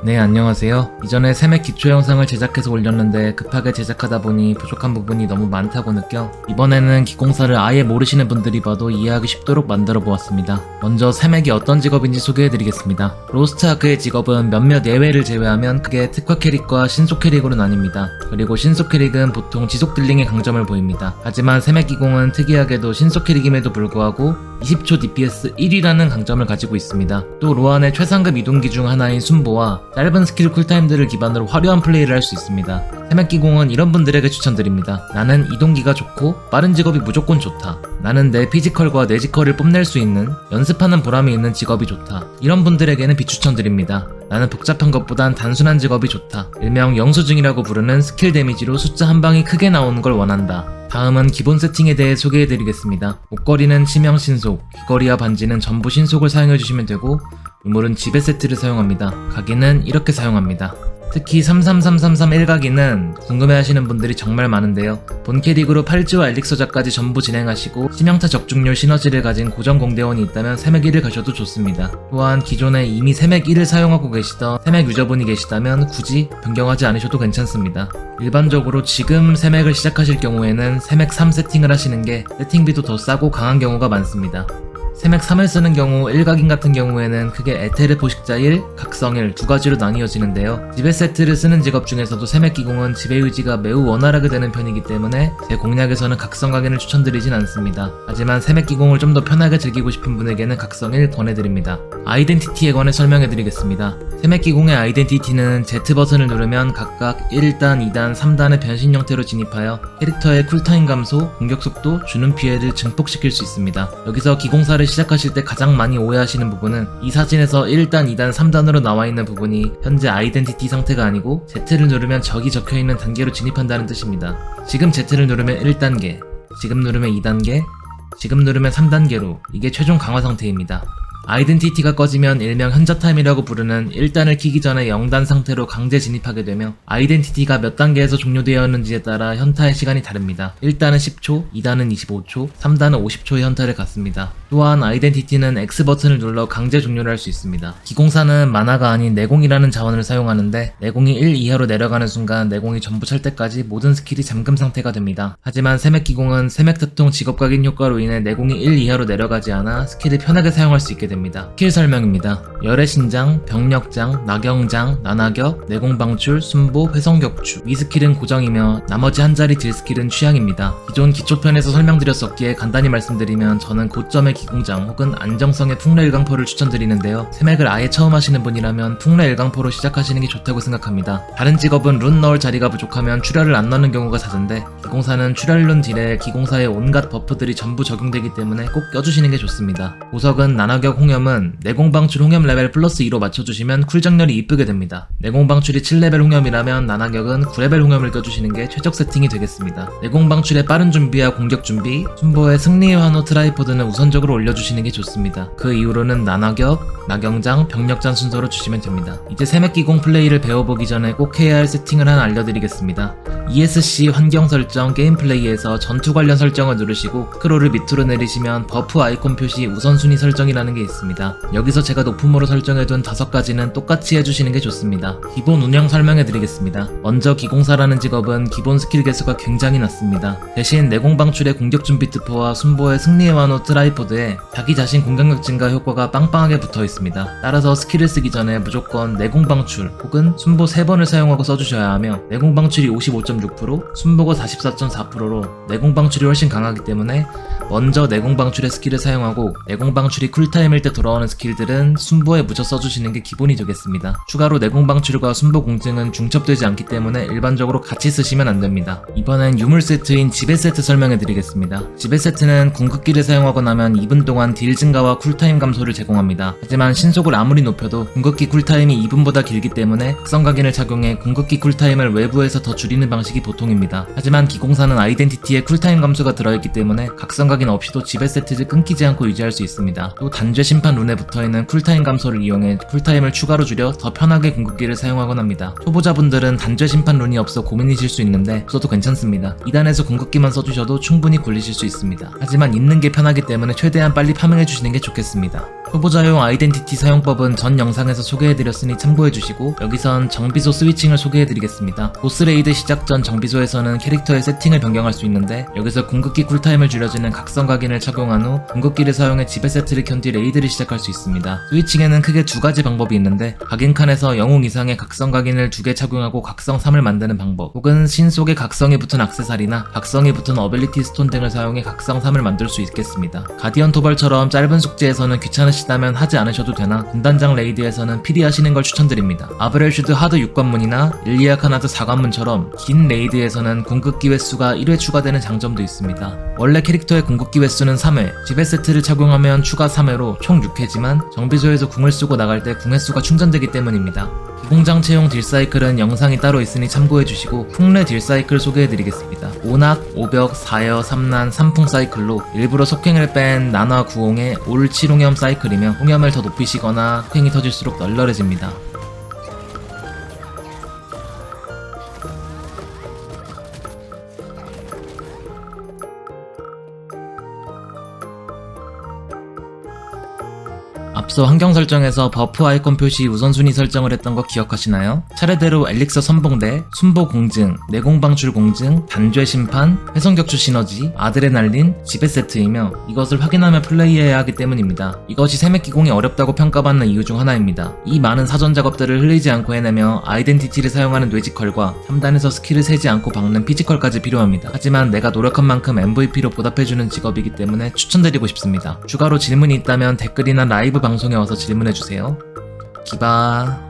네, 안녕하세요. 이전에 세맥 기초 영상을 제작해서 올렸는데 급하게 제작하다 보니 부족한 부분이 너무 많다고 느껴 이번에는 기공사를 아예 모르시는 분들이 봐도 이해하기 쉽도록 만들어 보았습니다. 먼저 세맥이 어떤 직업인지 소개해드리겠습니다. 로스트 아크의 직업은 몇몇 예외를 제외하면 크게 특화 캐릭과 신속 캐릭으로 나뉩니다. 그리고 신속 캐릭은 보통 지속 딜링의 강점을 보입니다. 하지만 세맥 기공은 특이하게도 신속 캐릭임에도 불구하고 20초 DPS 1위라는 강점을 가지고 있습니다. 또 로안의 최상급 이동기 중 하나인 순보와 짧은 스킬 쿨타임들을 기반으로 화려한 플레이를 할 수 있습니다. 세맥기공은 이런 분들에게 추천드립니다. 나는 이동기가 좋고 빠른 직업이 무조건 좋다. 나는 내 피지컬과 뇌지컬을 뽐낼 수 있는 연습하는 보람이 있는 직업이 좋다. 이런 분들에게는 비추천드립니다. 나는 복잡한 것보단 단순한 직업이 좋다. 일명 영수증이라고 부르는 스킬 데미지로 숫자 한 방이 크게 나오는 걸 원한다. 다음은 기본 세팅에 대해 소개해드리겠습니다. 목걸이는 치명 신속, 귀걸이와 반지는 전부 신속을 사용해주시면 되고 유물은 지배 세트를 사용합니다. 가기는 이렇게 사용합니다. 특히 33333 1가기는 궁금해하시는 분들이 정말 많은데요. 본 캐릭으로 팔찌와 엘릭서자까지 전부 진행하시고 심형타 적중률 시너지를 가진 고정 공대원이 있다면 세맥 1을 가셔도 좋습니다. 또한 기존에 이미 세맥 1을 사용하고 계시던 세맥 유저분이 계시다면 굳이 변경하지 않으셔도 괜찮습니다. 일반적으로 지금 세맥을 시작하실 경우에는 세맥 3 세팅을 하시는 게 세팅비도 더 싸고 강한 경우가 많습니다. 세맥 3을 쓰는 경우 1각인 같은 경우에는 크게 에테르 포식자 1, 각성 1 두 가지로 나뉘어지는데요. 지배 세트를 쓰는 직업 중에서도 세맥 기공은 지배 유지가 매우 원활하게 되는 편이기 때문에 제 공략에서는 각성 각인을 추천드리진 않습니다. 하지만 세맥 기공을 좀 더 편하게 즐기고 싶은 분에게는 각성 1 권해드립니다. 아이덴티티에 관해 설명해드리겠습니다. 세맥 기공의 아이덴티티는 Z 버튼을 누르면 각각 1단, 2단, 3단의 변신 형태로 진입하여 캐릭터의 쿨타임 감소, 공격 속도, 주는 피해를 증폭시킬 수 있습니다. 여기서 기공사를 시작하실 때 가장 많이 오해하시는 부분은 이 사진에서 1단, 2단, 3단으로 나와 있는 부분이 현재 아이덴티티 상태가 아니고 Z를 누르면 적이 적혀 있는 단계로 진입한다는 뜻입니다. 지금 Z를 누르면 1단계, 지금 누르면 2단계, 지금 누르면 3단계로 이게 최종 강화 상태입니다. 아이덴티티가 꺼지면 일명 현자타임이라고 부르는 1단을 키기 전에 0단 상태로 강제 진입하게 되며 아이덴티티가 몇 단계에서 종료되었는지에 따라 현타의 시간이 다릅니다. 1단은 10초, 2단은 25초, 3단은 50초의 현타를 갖습니다. 또한 아이덴티티는 X 버튼을 눌러 강제 종료를 할 수 있습니다. 기공사는 만화가 아닌 내공이라는 자원을 사용하는데 내공이 1 이하로 내려가는 순간 내공이 전부 찰 때까지 모든 스킬이 잠금 상태가 됩니다. 하지만 세맥 기공은 세맥 특통 직업 각인 효과로 인해 내공이 1 이하로 내려가지 않아 스킬을 편하게 사용할 수 있게 됩니다. 스킬 설명입니다. 열의 신장, 병력장, 나경장, 나나격, 내공 방출, 순보, 회성격추 이 스킬은 고정이며 나머지 한 자리 딜 스킬은 취향입니다. 기존 기초편에서 설명드렸었기에 간단히 말씀드리면 저는 고점의 기공장 혹은 안정성의 풍래 일강포를 추천드리는데요. 세맥을 아예 처음 하시는 분이라면 풍래 일강포로 시작하시는 게 좋다고 생각합니다. 다른 직업은 룬 넣을 자리가 부족하면 출혈을 안 넣는 경우가 잦은데 기공사는 출혈룬 딜에 기공사의 온갖 버프들이 전부 적용되기 때문에 꼭 껴주시는 게 좋습니다. 보석은 나나격 홍염은 내공 방출 홍염 레벨 플러스 2로 맞춰주시면 쿨정렬이 이쁘게 됩니다. 내공 방출이 7레벨 홍염이라면 나나격은 9레벨 홍염을 껴주시는 게 최적 세팅이 되겠습니다. 내공 방출의 빠른 준비와 공격 준비, 순보의 승리의 환호 트라이포드는 우선적으로 올려주시는 게 좋습니다. 그 이후로는 나나격, 나경장, 병력장 순서로 주시면 됩니다. 이제 세맥기공 플레이를 배워보기 전에 꼭 해야 할 세팅을 하나 알려드리겠습니다. ESC 환경 설정 게임 플레이에서 전투 관련 설정을 누르시고 스크롤을 밑으로 내리시면 버프 아이콘 표시 우선순위 설정이라는 게 있습니다. 여기서 제가 높음으로 설정해둔 다섯 가지는 똑같이 해주시는 게 좋습니다. 기본 운영 설명해드리겠습니다. 먼저 기공사라는 직업은 기본 스킬 개수가 굉장히 낮습니다. 대신 내공 방출의 공격 준비 트포와 순보의 승리의 완호 트라이포드에 자기 자신 공격력 증가 효과가 빵빵하게 붙어 있습니다. 따라서 스킬을 쓰기 전에 무조건 내공 방출 혹은 순보 3번을 사용하고 써주셔야 하며 내공 방출이 55.6%, 순보가 44.4%로 내공 방출이 훨씬 강하기 때문에 먼저 내공 방출의 스킬을 사용하고 내공 방출이 쿨타임일 때 돌아오는 스킬들은 순보에 묻혀 써주시는 게 기본이 되겠습니다. 추가로 내공 방출과 순보 공증은 중첩되지 않기 때문에 일반적으로 같이 쓰시면 안 됩니다. 이번엔 유물 세트인 지배 세트 설명해 드리겠습니다. 지배 세트는 궁극기를 사용하고 나면 2분 동안 딜 증가와 쿨타임 감소를 제공합니다. 하지만 신속을 아무리 높여도 궁극기 쿨타임이 2분보다 길기 때문에 특성 각인을 착용해 궁극기 쿨타임을 외부에서 더 줄이는 방식이 보통입니다. 하지만 기공사는 아이덴티티에 쿨타임 감소가 들어있기 때문에 각성 각인 각인 없이도 지배 세트를 끊기지 않고 유지할 수 있습니다. 또 단죄 심판 룬에 붙어있는 쿨타임 감소를 이용해 쿨타임을 추가로 줄여 더 편하게 궁극기를 사용하곤 합니다. 초보자분들은 단죄 심판 룬이 없어 고민이실 수 있는데 없어도 괜찮습니다. 2단에서 궁극기만 써주셔도 충분히 굴리실 수 있습니다. 하지만 있는 게 편하기 때문에 최대한 빨리 파밍해주시는 게 좋겠습니다. 초보자용 아이덴티티 사용법은 전 영상에서 소개해드렸으니 참고해주시고 여기선 정비소 스위칭을 소개해드리겠습니다. 보스레이드 시작 전 정비소에서는 캐릭터의 세팅을 변경할 수 있는데 여기서 궁극기 쿨타임을 줄여주는 각성 각인을 착용한 후 궁극기를 사용해 지배 세트를 켠 뒤 레이드를 시작할 수 있습니다. 스위칭에는 크게 두 가지 방법이 있는데 각인 칸에서 영웅 이상의 각성 각인을 두 개 착용하고 각성 3을 만드는 방법 혹은 신 속에 각성이 붙은 악세사리나 각성이 붙은 어빌리티 스톤 등을 사용해 각성 3을 만들 수 있겠습니다. 가디언 토벌처럼 짧은 숙제에서는 귀찮으 시다면 하지 않으셔도 되나 군단장 레이드에서는 필히 하시는 걸 추천드립니다. 아브렐슈드 하드 6관문이나 일리아 카나드 4관문처럼 긴 레이드에서는 궁극기 횟수가 1회 추가되는 장점도 있습니다. 원래 캐릭터의 궁극기 횟수는 3회, 지배 세트를 착용하면 추가 3회로 총 6회지만 정비소에서 궁을 쓰고 나갈 때 궁 횟수가 충전되기 때문입니다. 공장 채용 딜사이클은 영상이 따로 있으니 참고해주시고 풍래 딜사이클 소개해드리겠습니다. 오낙, 오벽, 사여, 삼난, 삼풍 사이클로 일부러 속행을 뺀 나나 구홍의 올 7홍염 사이클이며 홍염을 더 높이시거나 속행이 터질수록 널널해집니다. 앞서 환경 설정에서 버프 아이콘 표시 우선순위 설정을 했던 거 기억하시나요? 차례대로 엘릭서 선봉대, 순보 공증, 내공 방출 공증, 단죄 심판, 회성 격추 시너지, 아드레날린, 지배 세트이며 이것을 확인하며 플레이해야 하기 때문입니다. 이것이 세맥 기공이 어렵다고 평가받는 이유 중 하나입니다. 이 많은 사전 작업들을 흘리지 않고 해내며 아이덴티티를 사용하는 뇌지컬과 3단에서 스킬을 세지 않고 박는 피지컬까지 필요합니다. 하지만 내가 노력한 만큼 MVP로 보답해주는 직업이기 때문에 추천드리고 싶습니다. 추가로 질문이 있다면 댓글이나 라이브 방송에 와서 질문해주세요. 기바.